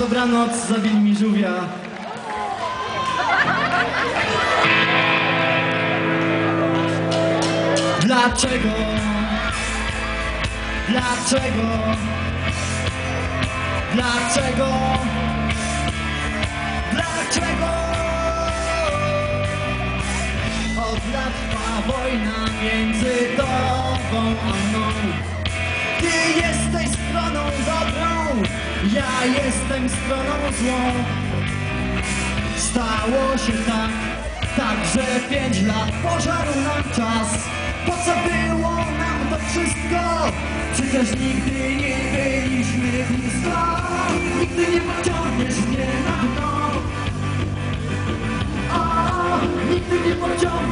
dobranoc zabili mi żółwia. Dlaczego? Dlaczego? Dlaczego? Lat trwa wojna między tobą a mną. Ty jesteś stroną dobrą, ja jestem stroną złą. Stało się tak, tak, że pięć lat pożarł nam czas. Po co było nam to wszystko? Przecież nigdy nie byliśmy blisko. Nigdy nie pociągniesz mnie na dno. O, Nigdy nie pociągniesz